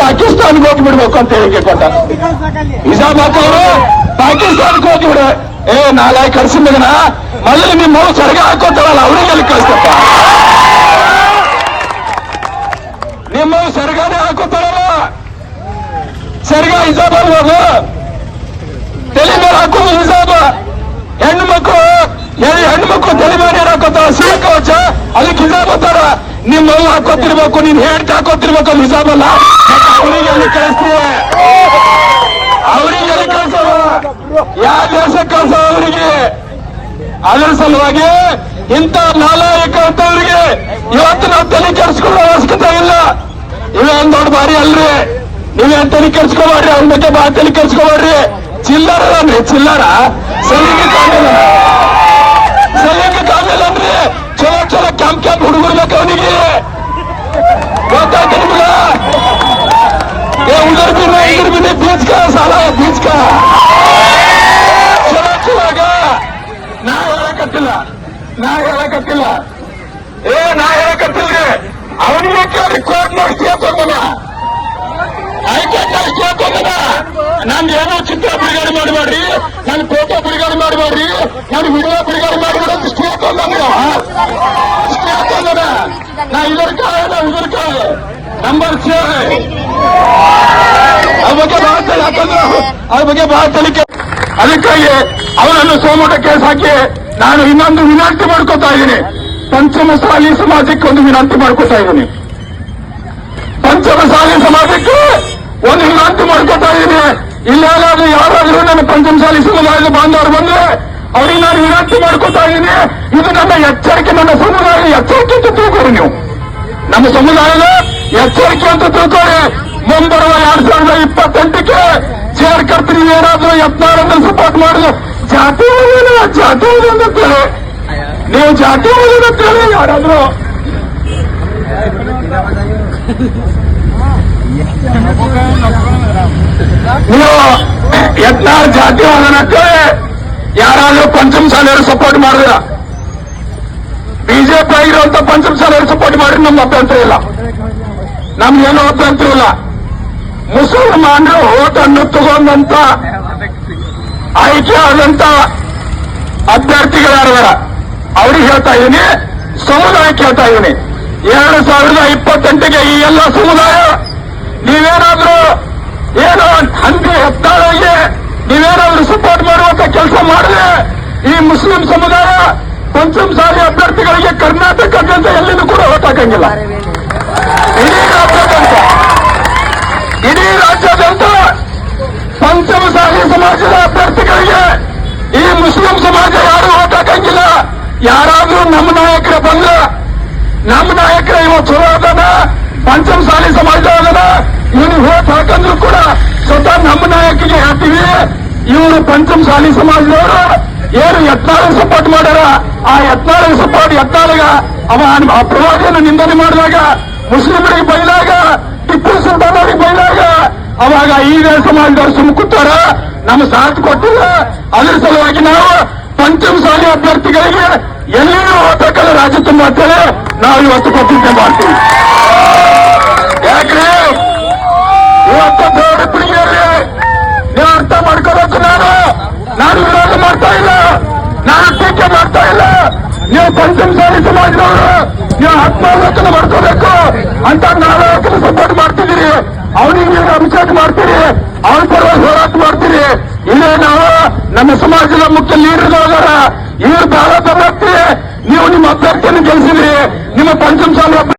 ಪಾಕಿಸ್ತಾನ್ಗೆ ಹೋಗ್ಬಿಡ್ಬೇಕು ಅಂತ ಹೇಳಿಕೆ ಕೊಟ್ಟ. ನಿಜಾಮಾತ್ ಅವರು ಪಾಕಿಸ್ತಾನಕ್ಕೆ ಹೋಗ್ಬಿಡು. ಏ ನಾಳೆ ಕಳ್ಸಿ ಮಗನ ಮೊದಲು ನಿಮ್ಮ ಸರಗ ಹಾಕೋತಾರಲ್ಲ ಅವ್ರಿಗೆ ಅಲ್ಲಿ ಕಳಿಸ್ತಪ್ಪ ನಿಮ್ಮ ಸರಗಾನೇ ಹಾಕೋತಾರಲ್ಲ ಸರಗ ಹಿಜಾಬ್ ಹೋಗು. ತಲೆ ಮೇಲೆ ಹಾಕೋದು ಹಿಜಾಬ. ಹೆಣ್ಣು ಮಕ್ಕಳು ಹೆಣ್ಣು ಮಕ್ಕಳು ತಲೆ ಮೇಲೆ ಹಾಕೋತಾರ ಸಿಕ್ಕ ಅದಕ್ಕೆ ಹಿಜಾಬ್ ಅಂತಾರ. ನಿಮ್ಮ ಅವ್ವ ಹಾಕೋತಿರ್ಬೇಕು, ನೀನ್ ಹೇಳ್ತಾ ಹಾಕೋತಿರ್ಬೇಕು ಅದು ಅಲ್ಲ ಅವ್ರಿಗೆ ಕಳ್ಸವ ಯಾವ ಕಳ್ಸ ಅವರಿಗೆ? ಅದರ ಸಲುವಾಗಿ ಇಂಥ ನಾಲಾಯಕ ಅಂತವರಿಗೆ ಇವತ್ತು ನಾವು ತಲೆ ಕೆಡಿಸ್ಕೊಳ್ಳೋ ಅವಶ್ಯಕತೆ ಇಲ್ಲ. ಇವೇನ್ ದೊಡ್ಡ ಬಾರಿ ಅಲ್ರಿ? ನೀವೇನ್ ತಲೆ ಕೆಡಿಸ್ಕೋಬೇಡ್ರಿ? ಅವ್ರ ಬಗ್ಗೆ ಬಾ ತಲೆ ಕೆಡಿಸ್ಕೋಬೇಡ್ರಿ. ಚಿಲ್ಲರ ಚಿಲ್ಲರ. ಸಲಿಗೆ ಕ್ಯಾಂಪ್ ಕ್ಯಾಂಪ್ ಹುಡುಗರು ಅವನಿಗೆ ಗೊತ್ತಾಯ್ತು ನಿಮ್ಗ? ಏ ಉದರ್ ಬಿನ ಇದ್ರ ಬಿನ ಬೀಚ್ಕ, ಸಾಲ, ಬೀಚ್ಕ. ಚಲೋ, ಚಲೋಗ. ನಾ ಹೇಳಕತ್ತಿಲ್ಲ ನಾ ಹೇಳಕತ್ತಿಲ್ಲ. ಏ, ನಾ ಹೇಳಕತ್ತಿಲ್ರಿ ಅವನಿಗೆ ಕೇಳಿ ಕೋರ್ಟ್ ಮಾಡಿ ಕೇಳ್ಕೊಂಡ ಆಯ್ಕೆ ಕೇಳ್ಕೊಂಡ ನಾನು ಏನೋ ಚಿತ್ರ ಬಿಡುಗಡೆ ಮಾಡಬೇಡ್ರಿ ನನ್ನ ಫೋಟೋ ಬಿಡುಗಡೆ ಮಾಡಬೇಡ್ರಿ ನನ್ನ ವಿಡಿಯೋ ಬಿಡುಗಡೆ ಮಾಡಬೇಡ ಅಂತ ಸ್ಟೇ ಹಾಕೊಂಡ ಸ್ಟೇ ಹಾಕೊಂಡ ನಾ ಇದರ ಕಾಲ ನಾ ಇದರ ಕಾಲ ನಂಬರ್ ಅದ್ರ ಬಗ್ಗೆ ಬಹಳ ಅದ್ರ ಬಗ್ಗೆ ಬಹಳ ತನಿಖೆ ಅದಕ್ಕಾಗಿ ಅವರನ್ನು ಸೋಮಟ ಕೇಸ್ ಹಾಕಿ ನಾನು ಇನ್ನೊಂದು ವಿನಂತಿ ಮಾಡ್ಕೋತಾ ಇದ್ದೀನಿ. ಪಂಚಮಸಾಲಿ ಸಮಾಜಕ್ಕೆ ಒಂದು ವಿನಂತಿ ಮಾಡ್ಕೋತಾ ಇದ್ದೀನಿ. ಪಂಚಮಸಾಲಿ ಸಮಾಜಕ್ಕೆ ಒಂದು ವಿನಂತಿ ಮಾಡ್ಕೋತಾ ಇದ್ದೀನಿ. ಇಲ್ಲೇನಾದ್ರೂ ಯಾರಾದ್ರೂ ನನ್ನ ಪಂಚಮಸಾಲಿ ಸಮುದಾಯದ ಬಾಂಧವರು ಬಂದ್ರೆ ಅವ್ರಿಗೆ ನಾನು ವಿನಂತಿ ಮಾಡ್ಕೋತಾ ಇದ್ದೀನಿ. ಇದು ನನ್ನ ಎಚ್ಚರಿಕೆ ನನ್ನ ಸಮುದಾಯದ ನಮ್ಮ ಸಮುದಾಯದ ಎಚ್ಚರಿಕೆ ಅಂತ ತಿಳ್ಕೊಳ್ಳಿ. ಮುಂಬರುವ ಎರಡ್ ಸಾವಿರದ ಇಪ್ಪತ್ತೆಂಟಕ್ಕೆ ಸೇರ್ಕರ್ತೀನಿ ಏನಾದ್ರೂ ಯತ್ನಾಳನ್ನು ಸಪೋರ್ಟ್ ಮಾಡಿದ್ರು ಜಾತಿ ಜಾತಿ ಅಂತೇಳಿ ನೀವು ಜಾತಿ ಅಂತೇಳಿ ಯಾರಾದ್ರೂ. ನೀವು ಯತ್ನಾಳ್ ಜಾತಿ ಹೋದನಕ್ಕೆ ಯಾರಾದ್ರೂ ಪಂಚಮಸಾಲಿಯರು ಸಪೋರ್ಟ್ ಮಾಡಿದ್ರ. ಬಿಜೆಪಿ ಆಗಿರುವಂತ ಪಂಚಮಸಾಲಿಯರು ಸಪೋರ್ಟ್ ಮಾಡಿ ನಮ್ಮ ಅಭ್ಯಂತರ ಇಲ್ಲ. ನಮ್ಗೇನು ಅಭ್ಯಂತರ ಇಲ್ಲ. ಮುಸಲ್ಮಾನರು ಓಟನ್ನು ತಗೊಂಡಂತ ಆಯ್ಕೆ ಆದಂತ ಅಭ್ಯರ್ಥಿಗಳಾರ ಅವ್ರಿಗೆ ಹೇಳ್ತಾ ಇದ್ದೀನಿ ಸಮುದಾಯಕ್ಕೆ ಹೇಳ್ತಾ ಇದ್ದೀನಿ ಎರಡು ಸಾವಿರದ ಇಪ್ಪತ್ತೆಂಟಿಗೆ ಈ ಎಲ್ಲ ಸಮುದಾಯ, ನೀವೇನಾದ್ರೂ ಏನೋ ಹಂದಿ ಹೆತ್ತಾಳಿಗೆ ನೀವೇನಾದ್ರೂ ಸಪೋರ್ಟ್ ಮಾಡುವಂತ ಕೆಲಸ ಮಾಡಿದ್ರೆ ಈ ಮುಸ್ಲಿಂ ಸಮುದಾಯ ಪಂಚಮಸಾಲಿ ಅಭ್ಯರ್ಥಿಗಳಿಗೆ ಕರ್ನಾಟಕದಂತ ಎಲ್ಲಿನೂ ಕೂಡ ಓಟ್ ಹಾಕಂಗಿಲ್ಲ. ಇಡೀ ರಾಜ್ಯಾದ್ಯಂತ, ಇಡೀ ಪಂಚಮ ಪಂಚಮಸಾಲಿ ಸಮಾಜದ ಅಭ್ಯರ್ಥಿಗಳಿಗೆ ಈ ಮುಸ್ಲಿಂ ಸಮಾಜ ಯಾರು ಓಟ್ ಯಾರಾದ್ರೂ ನಮ್ಮ ನಾಯಕರ ಬಂದ್ರ, ನಮ್ಮ ನಾಯಕರ ಇವ ಚಲೋ ಪಂಚಮ ಪಂಚಮಸಾಲಿ ಸಮಾಜ ಅದನ ಇವನು ಓಟ್ ಹಾಕಂದ್ರು ಕೂಡ ಸ್ವತಃ ನಮ್ಮ ನಾಯಕಿಗೆ ಹೇಳ್ತೀವಿ ಇವರು ಪಂಚಮಸಾಲಿ ಸಮಾಜದವರು, ಏನು ಯತ್ನಾಳು ಸಪೋರ್ಟ್ ಮಾಡ್ಯಾರ? ಆ ಯತ್ನಾಳ ಸಪೋರ್ಟ್ ಯತ್ನಾಳಿಗ ಅವ ಆ ನಿಂದನೆ ಮಾಡಿದಾಗ ಮುಸ್ಲಿಮರಿಗೆ ಬೈದಾಗ, ಟಿಪ್ಪು ಸುಲ್ತಾನ್ ಅವರಿಗೆ ಬೈದಾಗ ಅವಾಗ ಈಗ ಸಮಾಜದವರು ಸುಮ್ಕುತ್ತಾರ ನಮ್ಮ ಸಾಥ್ ಕೊಟ್ಟಿಲ್ಲ. ಅದ್ರ ಸಲುವಾಗಿ ನಾವು ಪಂಚಮಸಾಲಿ ಅಭ್ಯರ್ಥಿಗಳಿಗೆ ಎಲ್ಲಿಯೂ ಹೋಗ್ಬೇಕಲ್ಲ ರಾಜ್ಯ ತುಂಬ ನಾವು ಇವತ್ತು ಪ್ರತಿಜ್ಞೆ ಮಾಡ್ತೀವಿ ಯಾಕ್ರಿ ಇವತ್ತು ದೊಡ್ಡ ಪೀಳಿಗೆಯಲ್ಲಿ ನೀವು ಅರ್ಥ ಮಾಡ್ಕೋಬೇಕು ನಾನು ನಾನು ವಿರೋಧ ಮಾಡ್ತಾ ಇಲ್ಲ ನಾನು ಟೀಕೆ ಮಾಡ್ತಾ ಇಲ್ಲ ನೀವು ಪಂಚಮಸಾಲಿ ಸಮಾಜದವರು ನೀವು ಆತ್ಮಾವಲೋಕನ ಮಾಡ್ಕೋಬೇಕು ಅಂತ ನಾಲ್ಕು ಸಪೋರ್ಟ್ ಮಾಡ್ತಿದ್ದೀರಿ. ಅವನಿಗೆ ಅಭಿಷೇಕ ಮಾಡ್ತೀರಿ. ಅವನ ಪರವಾಗಿ ಹೋರಾಟ ಮಾಡ್ತೀರಿ. ಇಲ್ಲೇ ನಾವು ನಮ್ಮ ಸಮಾಜದ ಮುಖ್ಯ ಲೀಡರ್ಗಳಾದಾರ ಇವ್ರು ಬಹಳ ವ್ಯಕ್ತಿ. ನೀವು ನಿಮ್ಮ ಅಭ್ಯರ್ಥಿಯನ್ನು ಗೆಲ್ಲಿಸಿದ್ರಿ. ನಿಮ್ಮ ಪಂಚಮಸಾಲಿ